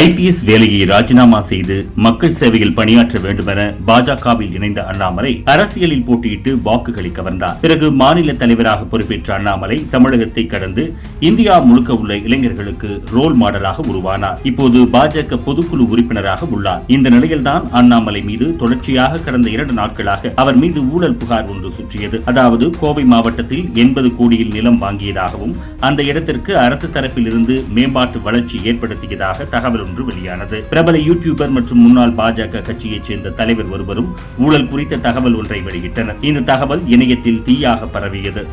IPS வேலையை ராஜினாமா செய்து மக்கள் சேவையில் பணியாற்ற வேண்டுமென பாஜகவில் இணைந்த அண்ணாமலை அரசியலில் போட்டியிட்டு வாக்குகளை கவர்ந்தார். பிறகு மாநில தலைவராக பொறுப்பேற்ற அண்ணாமலை தமிழகத்தை கடந்து இந்தியா முழுக்க உள்ள இளைஞர்களுக்கு ரோல் மாடலாக உருவானார். இப்போது பாஜக பொதுக்குழு உறுப்பினராக உள்ளார். இந்த நிலையில்தான் அண்ணாமலை மீது தொடர்ச்சியாக கடந்த இரண்டு நாட்களாக அவர் மீது ஊழல் புகார் ஒன்று சுற்றியது. அதாவது கோவை மாவட்டத்தில் எண்பது கோடியில் நிலம் வாங்கியதாகவும் அந்த இடத்திற்கு அரசு தரப்பில் இருந்து மேம்பாட்டு வளர்ச்சி ஏற்படுத்தியதாக தகவல் ஒன்று வெளியானது. பிரபல யூடியூபர் மற்றும் முன்னாள் பாஜக கட்சியைச் சேர்ந்த தலைவர் ஒருவரும் ஊழல் குறித்த தகவல் ஒன்றை வெளியிட்டனர். இந்த தகவல் இணையத்தில் தீயாக பரவியது.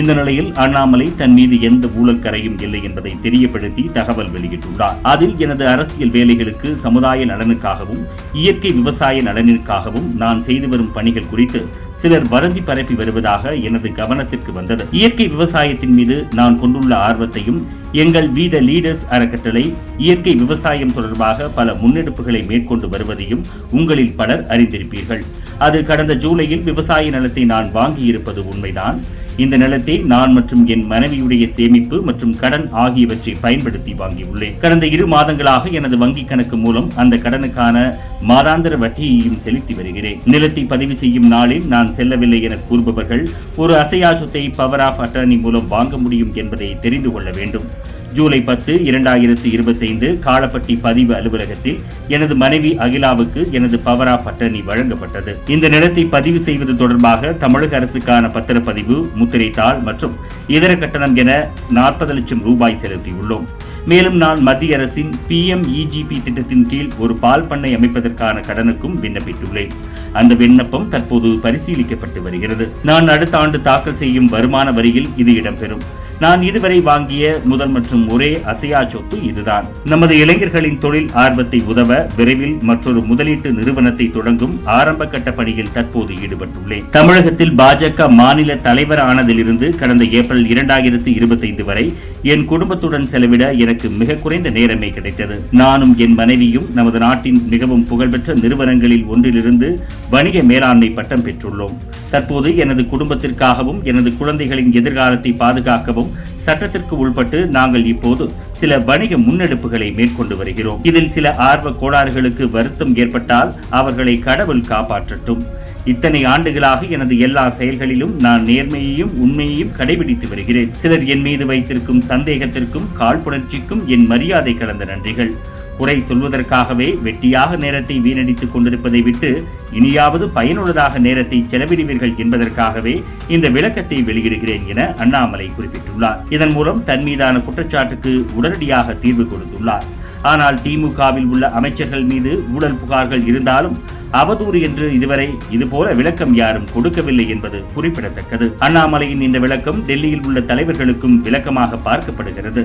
இந்த நிலையில் அண்ணாமலை தன் மீது எந்த ஊழல் கரையும் இல்லை என்பதை தெரியப்படுத்தி தகவல் வெளியிட்டுள்ளார். அதில் எனது அரசியல் வேலைகளுக்கு சமுதாய நலனுக்காகவும் இயற்கை விவசாய நலனிற்காகவும் நான் செய்து வரும் பணிகள் குறித்து சிலர் வருந்தி பரப்பி வருவதாக எனது கவனத்திற்கு வந்தது. இயற்கை விவசாயத்தின் மீது நான் கொண்டுள்ள ஆர்வத்தையும் எங்கள் வீத லீடர்ஸ் அறக்கட்டளை இயற்கை விவசாயம் தொடர்பாக பல முன்னெடுப்புகளை மேற்கொண்டு வருவதையும் உங்களில் பலர் அறிந்திருப்பீர்கள். அது கடந்த ஜூலையில் விவசாய நிலத்தை நான் வாங்கியிருப்பது உண்மைதான். இந்த நிலத்தை நான் மற்றும் என் மனைவியுடைய சேமிப்பு மற்றும் கடன் ஆகியவற்றை பயன்படுத்தி வாங்கியுள்ளேன். கடந்த இரு மாதங்களாக எனது வங்கி கணக்கு மூலம் அந்த கடனுக்கான மாதாந்திர வட்டியையும் செலுத்தி வருகிறேன். நிலத்தை பதிவு செய்யும் நாளில் நான் செல்லவில்லை என கூறுபவர்கள் ஒரு அசையா சொத்தை பவர் ஆஃப் அட்டர்னி மூலம் வாங்க முடியும் என்பதை தெரிந்து கொள்ள வேண்டும். ஜூலை பத்து இரண்டாயிரத்து இருபத்தைந்து காலப்பட்டி பதிவு அலுவலகத்தில் எனது மனைவி அகிலாவுக்கு எனது பவர் ஆஃப் அட்டர்னி வழங்கப்பட்டது. இந்த நிலத்தை பதிவு செய்வது தொடர்பாக தமிழக அரசுக்கான பத்திரப்பதிவு முத்திரைத்தாள் மற்றும் இதர கட்டணம் என நாற்பது லட்சம் ரூபாய் செலுத்தியுள்ளோம். மேலும் நான் மத்திய அரசின் பி எம் இஜிபி திட்டத்தின் கீழ் ஒரு பால் பண்ணை அமைப்பதற்கான கடனுக்கும் விண்ணப்பித்துள்ளேன். அந்த விண்ணப்பம் தற்போது பரிசீலிக்கப்பட்டு வருகிறது. நான் அடுத்த ஆண்டு தாக்கல் செய்யும் வருமான வரியில் இது இடம்பெறும். நான் இதுவரை வாங்கிய முதல் மற்றும் ஒரே அசையா சொத்து இதுதான். நமது இளைஞர்களின் தொழில் ஆர்வத்தை உதவ விரைவில் மற்றொரு முதலீட்டு நிறுவனத்தை தொடங்கும் ஆரம்ப கட்ட பணியில் தற்போது ஈடுபட்டுள்ளேன். தமிழகத்தில் பாஜக மாநில தலைவர் ஆனதிலிருந்து கடந்த ஏப்ரல் இரண்டாயிரத்து இருபத்தைந்து வரை என் குடும்பத்துடன் செலவிட எனக்கு மிக குறைந்த நேரமே கிடைத்தது. நானும் என் மனைவியும் நமது நாட்டின் மிகவும் புகழ்பெற்ற நிறுவனங்களில் ஒன்றிலிருந்து வணிக மேலாண்மை பட்டம் பெற்றுள்ளோம். தற்போது எனது குடும்பத்திற்காகவும் எனது குழந்தைகளின் எதிர்காலத்தை பாதுகாக்கவும் சட்டத்திற்கு உள்பட்டு நாங்கள் இப்போது சில வணிக முன்னெடுப்புகளை மேற்கொண்டு வருகிறோம். இதில் சில ஆர்வ கோளாறுகளுக்கு வருத்தம் ஏற்பட்டால் அவர்களை கடவுள் காப்பாற்றட்டும். இத்தனை ஆண்டுகளாக எனது எல்லா செயல்களிலும் நான் நேர்மையையும் உண்மையையும் கடைபிடித்து வருகிறேன். சிலர் என் மீது வைத்திருக்கும் சந்தேகத்திற்கும் காழ்ப்புணர்ச்சிக்கும் என் மரியாதை கலந்த நன்றிகள். குறை சொல்வதற்காகவே வெட்டியாக நேரத்தை வீணடித்துக் கொண்டிருப்பதை விட்டு இனியாவது பயனுள்ளதாக நேரத்தை செலவிடுவீர்கள் என்பதற்காகவே இந்த விளக்கத்தை வெளியிடுகிறேன் என அண்ணாமலை குறிப்பிட்டுள்ளார். இதன் மூலம் தன் மீதான குற்றச்சாட்டுக்கு உடனடியாக தீர்வு கொடுத்துள்ளார். ஆனால் திமுகவில் உள்ள அமைச்சர்கள் மீது ஊழல் புகார்கள் இருந்தாலும் அவதூறு என்று இதுவரை இதுபோல விளக்கம் யாரும் கொடுக்கவில்லை என்பது குறிப்பிடத்தக்கது. அண்ணாமலையின் இந்த விளக்கம் டெல்லியில் உள்ள தலைவர்களுக்கும் விளக்கமாக பார்க்கப்படுகிறது.